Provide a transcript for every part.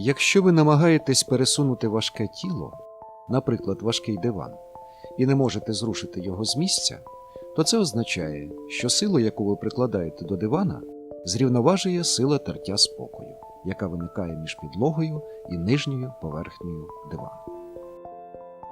Якщо ви намагаєтесь пересунути важке тіло, наприклад, важкий диван, і не можете зрушити його з місця, то це означає, що силу, яку ви прикладаєте до дивана, зрівноважує сила тертя спокою, яка виникає між підлогою і нижньою поверхнею дивану.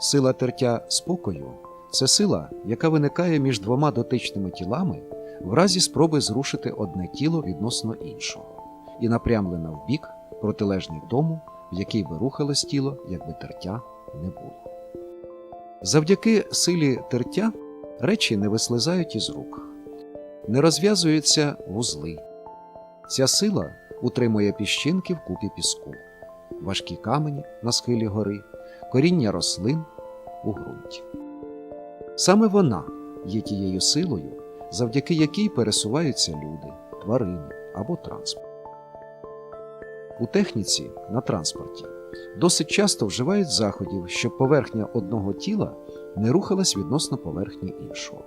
Сила тертя спокою це сила, яка виникає між двома дотичними тілами в разі спроби зрушити одне тіло відносно іншого, і напрямлена в бік, протилежний тому, в який би рухалось тіло, якби тертя не було. Завдяки силі тертя речі не вислизають із рук, не розв'язуються вузли. Ця сила утримує піщинки в купі піску, важкі камені на схилі гори, коріння рослин у ґрунті. Саме вона є тією силою, завдяки якій пересуваються люди, тварини або транспорт. У техніці на транспорті досить часто вживають заходів, щоб поверхня одного тіла не рухалась відносно поверхні іншого.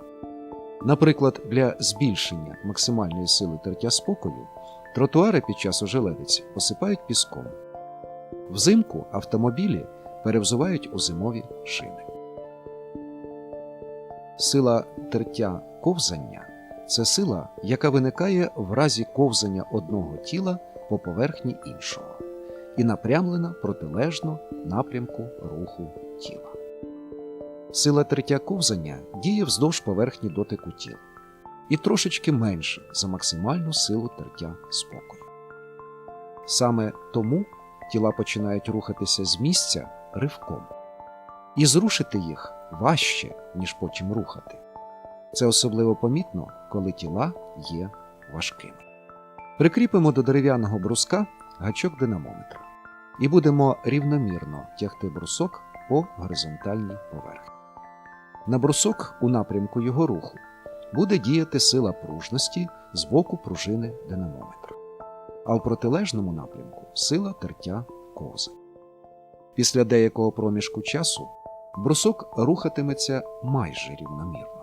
Наприклад, для збільшення максимальної сили тертя спокою тротуари під час ожеледиці посипають піском. Взимку автомобілі перевзувають у зимові шини. Сила тертя ковзання це сила, яка виникає в разі ковзання одного тіла по поверхні іншого і напрямлена протилежно напрямку руху тіла. Сила тертя ковзання діє вздовж поверхні дотику тіла і трошечки менше за максимальну силу тертя спокою. Саме тому тіла починають рухатися з місця ривком, і зрушити їх важче, ніж потім рухати. Це особливо помітно, коли тіла є важкими. Прикріпимо до дерев'яного бруска гачок динамометра і будемо рівномірно тягти брусок по горизонтальній поверхні. На брусок у напрямку його руху буде діяти сила пружності з боку пружини динамометра, а в протилежному напрямку сила тертя кози. Після деякого проміжку часу брусок рухатиметься майже рівномірно,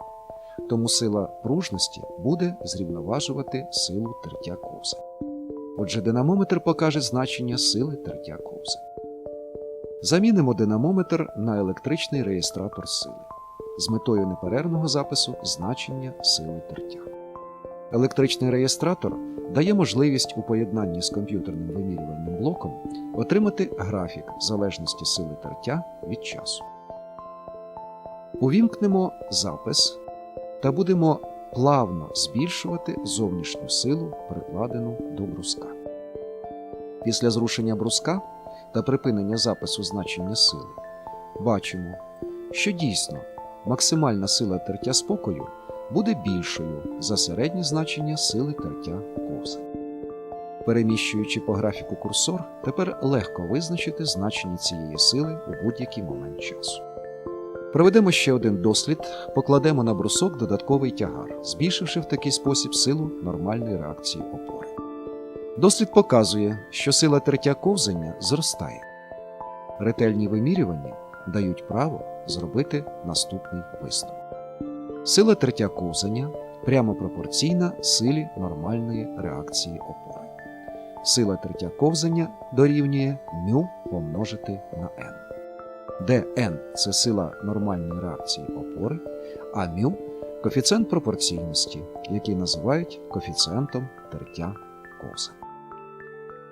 тому сила пружності буде зрівноважувати силу тертя кози. Отже, динамометр покаже значення сили тертя кози. Замінимо динамометр на електричний реєстратор сили з метою неперервного запису значення сили тертя. Електричний реєстратор дає можливість у поєднанні з комп'ютерним вимірювальним блоком отримати графік залежності сили тертя від часу. Увімкнемо запис та будемо плавно збільшувати зовнішню силу, прикладену до бруска. Після зрушення бруска та припинення запису значення сили бачимо, що дійсно максимальна сила тертя спокою буде більшою за середнє значення сили тертя кози. Переміщуючи по графіку курсор, тепер легко визначити значення цієї сили у будь-який момент часу. Проведемо ще один дослід, покладемо на брусок додатковий тягар, збільшивши в такий спосіб силу нормальної реакції опори. Дослід показує, що сила тертя ковзання зростає. Ретельні вимірювання дають право зробити наступний висновок. Сила тертя ковзання прямо пропорційна силі нормальної реакції опори. Сила тертя ковзання дорівнює μ помножити на n, де n – це сила нормальної реакції опори, а μ – коефіцієнт пропорційності, який називають коефіцієнтом тертя ковзання.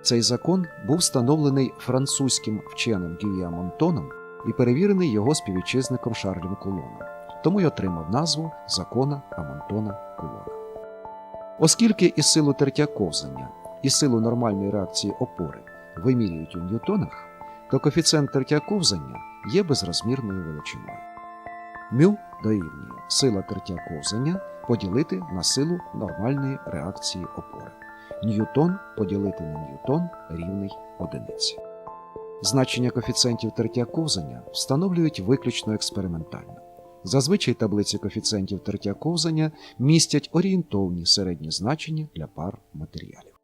Цей закон був встановлений французьким вченим Гюя Монтоном і перевірений його співвітчизником Шарлем Кулоном, тому й отримав назву закона Амонтона Кулона. Оскільки і силу тертя ковзання, і силу нормальної реакції опори вимірюють у ньютонах, то коефіцієнт тертя ковзання є безрозмірною величиною. Мю дорівнює сила тертя ковзання поділити на силу нормальної реакції опори. Ньютон поділити на ньютон рівний одиниці. Значення коефіцієнтів тертя ковзання встановлюють виключно експериментально. Зазвичай таблиці коефіцієнтів тертя ковзання містять орієнтовні середні значення для пар матеріалів.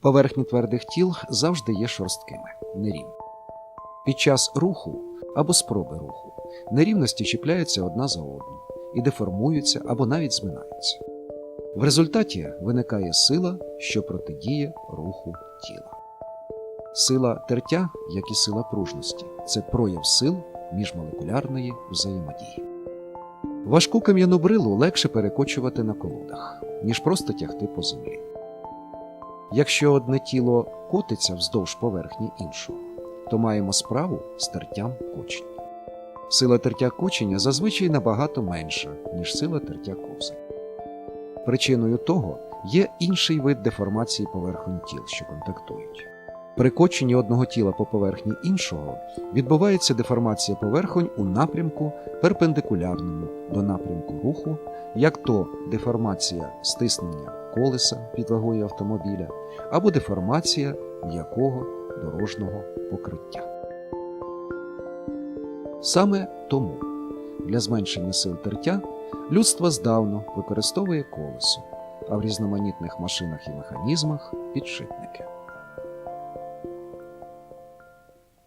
Поверхні твердих тіл завжди є шорсткими, нерівні. Під час руху або спроби руху нерівності чіпляються одна за одну і деформуються або навіть зминаються. В результаті виникає сила, що протидіє руху тіла. Сила тертя, як і сила пружності, це прояв сил міжмолекулярної взаємодії. Важку кам'яну брилу легше перекочувати на колодах, ніж просто тягти по землі. Якщо одне тіло котиться вздовж поверхні іншого, то маємо справу з тертям кочення. Сила тертя кочення зазвичай набагато менша, ніж сила тертя ковзання. Причиною того є інший вид деформації поверхонь тіл, що контактують. При коченні одного тіла по поверхні іншого відбувається деформація поверхонь у напрямку перпендикулярному до напрямку руху, як то деформація стиснення колеса під вагою автомобіля або деформація м'якого дорожнього покриття. Саме тому для зменшення сил тертя людство здавно використовує колесо, а в різноманітних машинах і механізмах підшипники.